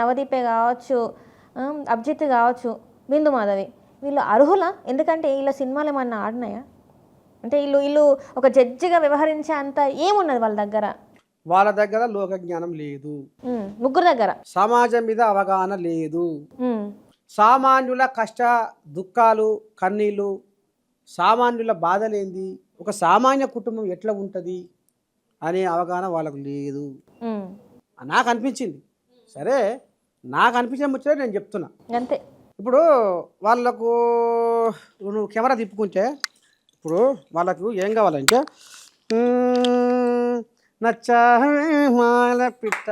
నవదీపే కావచ్చు అభిజిత్ కావచ్చు బిందు మాధవి. వీళ్ళు అర్హులా? ఎందుకంటే వీళ్ళ సినిమాలు ఏమన్నా ఆడినాయా? అంటే వీళ్ళు వీళ్ళు ఒక జడ్జిగా వ్యవహరించే అంత ఏమున్నది వాళ్ళ దగ్గర? వాళ్ళ దగ్గర లోక జ్ఞానం లేదు. ముగ్గురు దగ్గర? సమాజం మీద అవగాహన లేదు. సామాన్యుల కష్ట దుఃఖాలు కన్నీళ్ళు సామాన్యుల బాధలేంది? ఒక సామాన్య కుటుంబం ఎట్లా ఉంటుంది? అనే అవగాహన వాళ్ళకు లేదు. నాకు అనిపించింది. సరే నాకు అనిపించిన ముచ్చట నేను చెప్తున్నా. అంతే. ఇప్పుడు వాళ్ళకు నువ్వు కెమెరా తిప్పుకుంటే ఇప్పుడు వాళ్ళకు ఏం కావాలంటే మ్మ్, నచ్చాహే మాల పిట్ట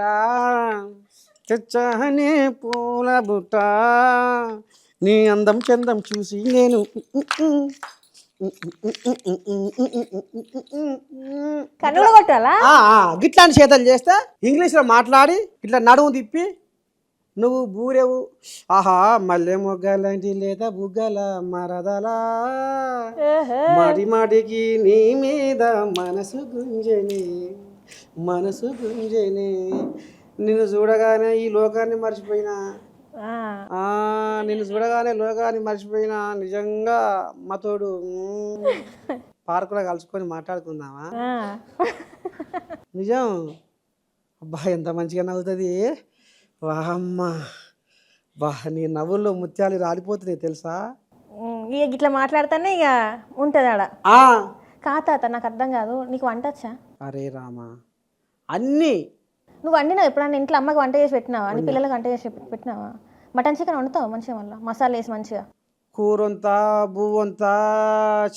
తెచ్చాహనే పూల బుట్ట నీ అందం చందం చూసి నేను కన్నులు కొట్టాలా? గిట్లాంటి చేతలు చేస్తే ఇంగ్లీష్లో మాట్లాడి ఇట్లా నడుము తిప్పి నువ్వు బూరెవు. ఆహా మల్లె మొగ్గలాంటి లేదా బుగ్గల మరదలా. మాటి మాటికి నీ మీద మనసు గుంజని మనసు గుంజని. నిన్ను చూడగానే ఈ లోకాన్ని మర్చిపోయినా. నిన్ను చూడగానే లోకాన్ని మర్చిపోయినా. నిజంగా మతోడు పార్కులో కలుసుకొని మాట్లాడుకుందామా. నిజం? అబ్బా ఎంత మంచిగా నవ్వుతుంది. వామ్మ. బా నీ నవ్వుల్లో ముత్యాలు రాలిపోతున్నాయి తెలుసా? ఇక ఇట్లా మాట్లాడితేనే ఇక ఉంటుంది ఆడ. ఆ. కా తాత నాకు అర్థం కాదు. నీకు వంట వచ్చా? అరే రామా. అన్నీ. నువ్వు వండినావు ఎప్పుడన్నా? ఇంట్లో అమ్మకి వంట చేసి పెట్టినావా? నీ పిల్లలకి వంట చేసి పెట్- పెట్టినావా? మటన్ చికెన్ వండుతావు మంచిగా మళ్ళీ? మసాలా వేసి మంచిగా? కూరంత బువ్వంత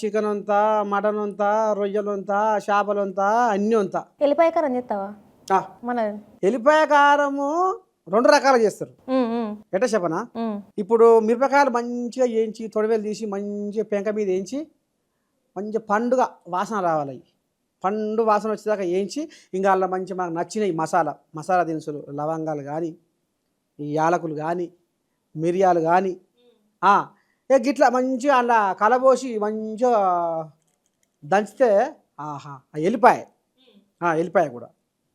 చికెన్ అంత మటన్ అంత రొయ్యలంత చేపలంత అన్నీ అంత ఎల్లిపాయ కారం చేస్తావా? మన ఎల్లిపాయ కారము రెండు రకాలు చేస్తారు. ఎట్ట చెప్పనా. ఇప్పుడు మిరపకాయలు మంచిగా వేయించి తొడవేలు తీసి మంచిగా పెంక మీద వేయించి మంచిగా పండుగ వాసన రావాలి. పండు వాసన వచ్చేదాకా వేయించి ఇంకా అలా మంచి మాకు నచ్చిన ఈ మసాలా మసాలా దినుసులు లవంగాలు కానీ ఈ యాలకులు కానీ మిరియాలు కానీ ఏ గిట్లా మంచిగా అలా కలబోసి మంచిగా దంచితే ఆహా ఆ ఎల్లిపాయ. ఎల్లిపాయ కూడా.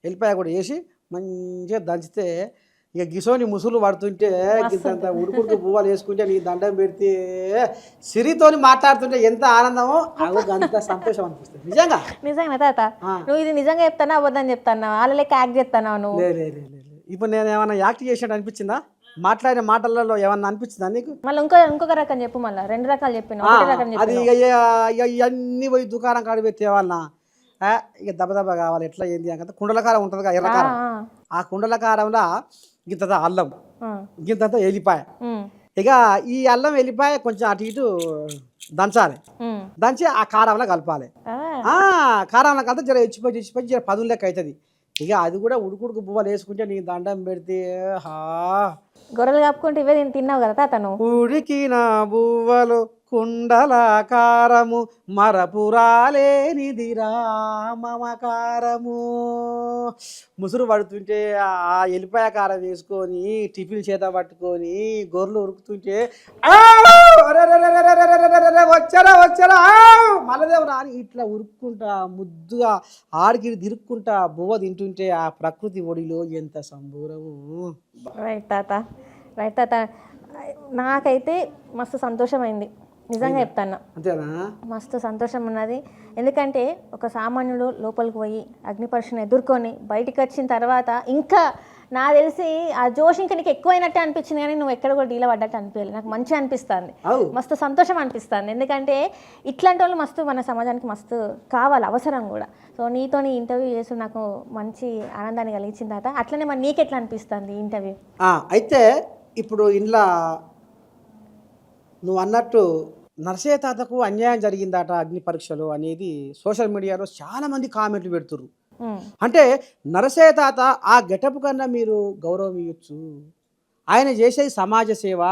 ఎల్లిపాయ కూడా వేసి మంచిగా దంచితే ఇక గిసోని ముసులు పడుతుంటే ఇంతంత ఉడుకుడుకు పువ్వాలు వేసుకుంటే నీ దండం పెడితే సిరితోని మాట్లాడుతుంటే ఎంత ఆనందమో అంత సంతోషం అనిపిస్తుంది. నిజంగా? నిజంగా తాత. నువ్వు ఇది నిజంగా చెప్తానా అబద్ధం చెప్తానా? వాళ్ళ లెక్క యాక్ట్ చేస్తానా నువ్వు. ఇప్పుడు నేను ఏమైనా యాక్ట్ చేసినట్టు అనిపించిందా? మాట్లాడిన మాటలలో ఏమన్నా అనిపించిందా నీకు? మళ్ళీ ఇంకో ఇంకొక రకం చెప్పు మళ్ళీ. రెండు రకాలు చెప్పిన అది ఇవన్నీ పోయి దుకాణం పోయి తేవాలనా ఆ, ఇక దెబ్బ దెబ్బ కావాలి ఎట్లా ఏంది అంటే కుండల కారం ఉంటుంది కదా ఎర్రకారం ఆ కుండల కారంలో గింత అల్లం. గింతంత ఎల్లిపాయ. ఇక ఈ అల్లం వెల్లిపాయ కొంచెం అటు ఇటు దంచాలి. దంచి ఆ కారంలో కలపాలి. ఆ, కారంలో కలితే జర ఇచ్చిపోయి ఇచ్చిపోయి జర పదులు లెక్క అవుతుంది ఇక అది కూడా ఉడుకుడుకు బువ్వలు వేసుకుంటే నీ దండం పెడితే హా. గొర్రెలు కాపుకుంటే ఇవే తిన్- తిన్నావు కదా నువ్వు? ఉడికిన బువ్వలు. కుండలాకారము మరపురాలేనిది మమకారము ముసురు పడుతుంటే ఆ ఎలిపాయ కారం వేసుకొని టిఫిన్ చేత పట్టుకొని గొర్రెలు ఉరుకుతుంటే వచ్చారా వచ్చారా మలదేవరా అని ఇట్లా ఉరుక్కుంటా ముద్దుగా ఆడిగిరి తిరుక్కుంటా బువ్వ తింటుంటే ఆ ప్రకృతి ఒడిలో ఎంత సంబూరము రైట్ తాత రైట్ తాత నాకైతే మస్తు సంతోషమైంది నిజంగా చెప్తాను. మస్తు సంతోషం ఉన్నది. ఎందుకంటే ఒక సామాన్యుడు లోపలికి పోయి అగ్ని పరీక్షను ఎదుర్కొని బయటికి వచ్చిన తర్వాత ఇంకా నా తెలిసి ఆ జోష్ ఇంకా నీకు ఎక్కువైనట్టే అనిపించింది కానీ నువ్వు ఎక్కడ కూడా డీల పడ్డట్టు అనిపించలేదు. నాకు మంచిగా అనిపిస్తుంది. మస్తు సంతోషం అనిపిస్తుంది. ఎందుకంటే ఇట్లాంటి వాళ్ళు మస్తు మన సమాజానికి మస్తు కావాలి అవసరం కూడా. సో నీతోని ఇంటర్వ్యూ చేసి నాకు మంచి ఆనందాన్ని కలిగించిన తర్వాత అట్లనే మరి నీకు ఎట్లా అనిపిస్తుంది ఇంటర్వ్యూ అయితే ఇప్పుడు ఇంట్లో నువ్వు అన్నట్టు నర్సయ్య తాతకు అన్యాయం జరిగిందట అగ్ని పరీక్షలు అనేది సోషల్ మీడియాలో చాలామంది కామెంట్లు పెడుతుర్రు. అంటే నరసయ్య తాత ఆ గెటప్ కన్నా మీరు గౌరవం ఇవ్వచ్చు ఆయన చేసేది సమాజ సేవ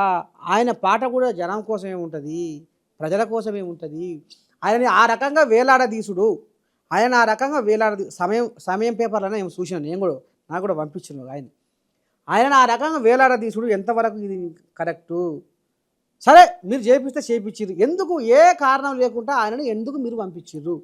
ఆయన పాట కూడా జనం కోసమే ఉంటుంది ప్రజల కోసమే ఉంటుంది. ఆయనని ఆ రకంగా వేలాడదీసుడు. ఆయన ఆ రకంగా వేలాడదీ సమయం సమయం పేపర్లోనే ఏమో చూసాను నేను కూడా నాకు కూడా పంపించాను ఆయన. ఆయన ఆ రకంగా వేలాడదీసుడు ఎంతవరకు ఇది కరెక్టు? సరే మీరు చేపిస్తే చేపించారు ఎందుకు? ఏ కారణం లేకుండా ఆయనని ఎందుకు మీరు పంపించారు